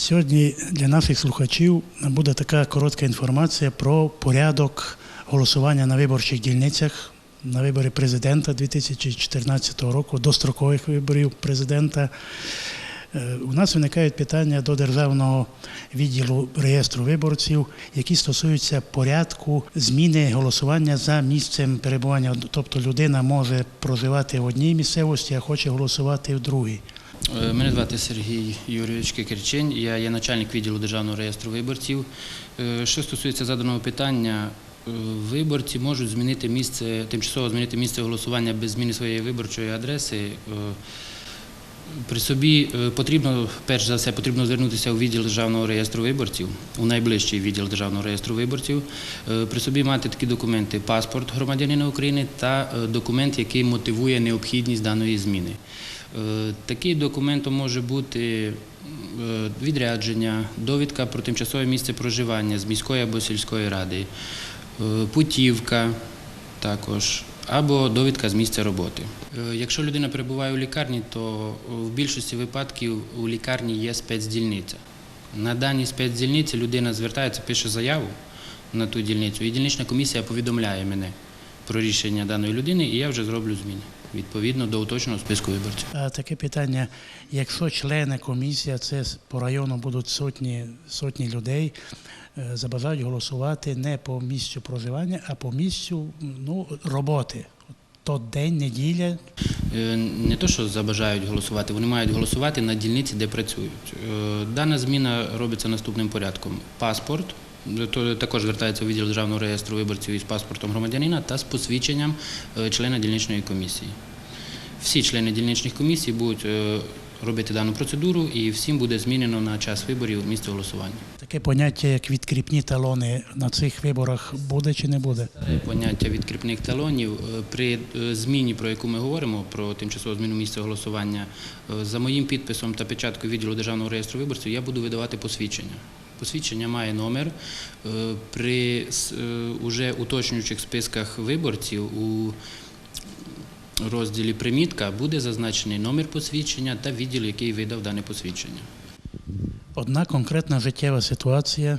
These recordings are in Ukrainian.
Сьогодні для наших слухачів буде така коротка інформація про порядок голосування на виборчих дільницях на вибори президента 2014 року, дострокових виборів президента. Е, У нас виникають питання до державного відділу реєстру виборців, які стосуються порядку зміни голосування за місцем перебування. Тобто людина може проживати в одній місцевості, а хоче голосувати в другій. Е, Мене звати Сергій Юрійович Кикирчень, я є начальник відділу Державного реєстру виборців. Е, Що стосується заданого питання, е, виборці можуть змінити місце, тимчасово змінити місце голосування без зміни своєї виборчої адреси. При собі потрібно, перш за все, потрібно звернутися у відділ Державного реєстру виборців, у найближчий відділ Державного реєстру виборців. При собі мати такі документи: паспорт громадянина України та документ, який мотивує необхідність даної зміни. Е, Таким документом може бути е, відрядження, довідка про тимчасове місце проживання з міської або сільської ради, е, путівка також, або довідка з місця роботи. Якщо людина перебуває у лікарні, то в більшості випадків у лікарні є спецдільниця. На даній спецдільниці людина звертається, пише заяву на ту дільницю, і дільнична комісія повідомляє мене про рішення даної людини, і я вже зроблю зміни відповідно до уточного списку виборців. А таке питання: якщо члени комісії, це по району будуть сотні, сотні людей, е, забажають голосувати не по місцю проживання, а по місцю ну, роботи. То день, неділя, Е, Не то, що забажають голосувати, вони мають голосувати на дільниці, де працюють. Е, Дана зміна робиться наступним порядком: паспорт. Також звертається у відділ державного реєстру виборців із паспортом громадянина та з посвідченням е, члена дільничної комісії. Всі члени дільничних комісій будуть е, робити дану процедуру, і всім буде змінено на час виборів місце голосування. таке поняття, як відкріпні талони на цих виборах буде чи не буде? Поняття відкріпних талонів е, при е, зміні, про яку ми говоримо, про тимчасову зміну місця голосування, е, за моїм підписом та печаткою відділу державного реєстру виборців я буду видавати посвідчення. Посвідчення має номер. Е, При е, уже уточнюючих списках виборців у розділі примітка буде зазначений номер посвідчення та відділ, який видав дане посвідчення. Одна конкретна життєва ситуація.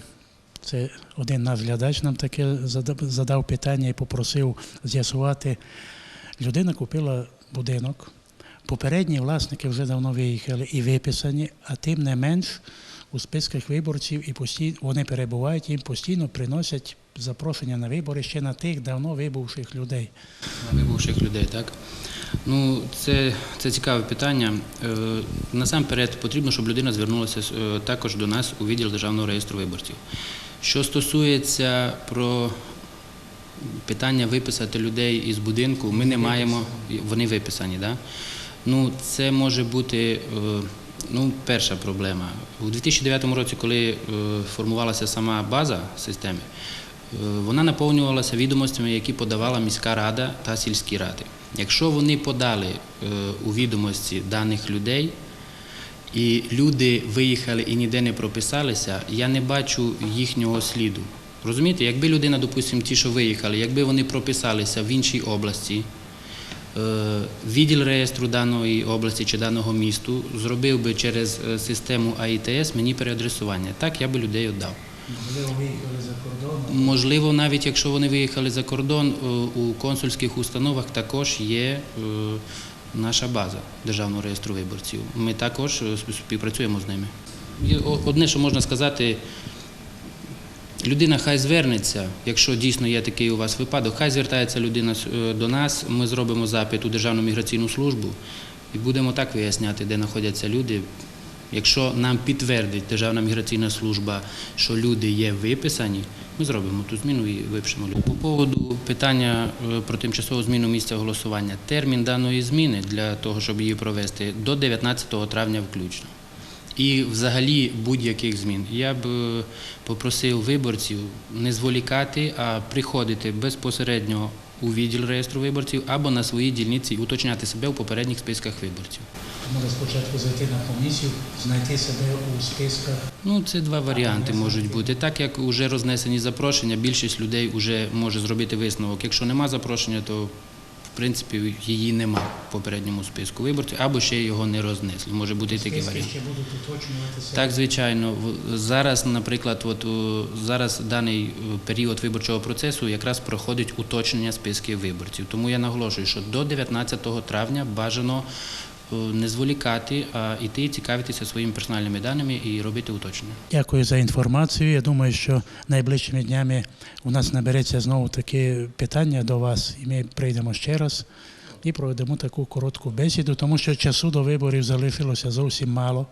Це один наш глядач нам таке задав питання і попросив з'ясувати. Людина купила будинок. Попередні власники вже давно виїхали і виписані, а тим не менш у списках виборців і постійно вони перебувають, їм постійно приносять запрошення на вибори ще на тих давно вибувших людей. На вибувших людей, так? Ну, це, це цікаве питання. Е, насамперед потрібно, щоб людина звернулася е, також до нас у відділ Державного реєстру виборців. Що стосується про питання виписати людей із будинку, ми не маємо, вони виписані, да? Ну, це може бути е, ну, перша проблема. У 2009 році, коли е, формувалася сама база системи, е, вона наповнювалася відомостями, які подавала міська рада та сільські ради. Якщо вони подали е, у відомості даних людей, і люди виїхали і ніде не прописалися, я не бачу їхнього сліду. Розумієте, якби людина, допустимо, ті, що виїхали, якби вони прописалися в іншій області, відділ реєстру даної області чи даного місту зробив би через е, систему АІТС мені переадресування. Так я би людей віддав. Можливо, виїхали за кордон. Можливо, навіть якщо вони виїхали за кордон, е, у консульських установах також є е, наша база Державного реєстру виборців. Ми також е, співпрацюємо з ними. Одне, що можна сказати, людина хай звернеться, якщо дійсно є такий у вас випадок, хай звертається людина е, до нас, ми зробимо запит у Державну міграційну службу і будемо так виясняти, де знаходяться люди. Якщо нам підтвердить Державна міграційна служба, що люди є виписані, ми зробимо ту зміну і випишемо людей. По поводу питання е, про тимчасову зміну місця голосування. Термін даної зміни для того, щоб її провести, до 19 травня включно. І взагалі будь-яких змін. Я б е, попросив виборців не зволікати, а приходити безпосередньо у відділ реєстру виборців або на своїй дільниці уточняти себе у попередніх списках виборців. Може спочатку зайти на комісію, знайти себе у списках. Ну, це два варіанти можуть бути. Так як вже рознесені запрошення, більшість людей вже може зробити висновок. Якщо нема запрошення, то в принципі її нема в попередньому списку виборців, або ще його не рознесли. Може бути такий варіант. ще будуть уточнюватися. Так, звичайно, зараз, наприклад, от зараз даний е, період виборчого процесу якраз проходить уточнення списків виборців. Тому я наголошую, що до 19 травня бажано не зволікати, а йти цікавитися своїми персональними даними і робити уточнення. Дякую за інформацію. Я думаю, що найближчими днями у нас набереться знову таке питання до вас, і ми прийдемо ще раз і проведемо таку коротку бесіду, тому що часу до виборів залишилося зовсім мало.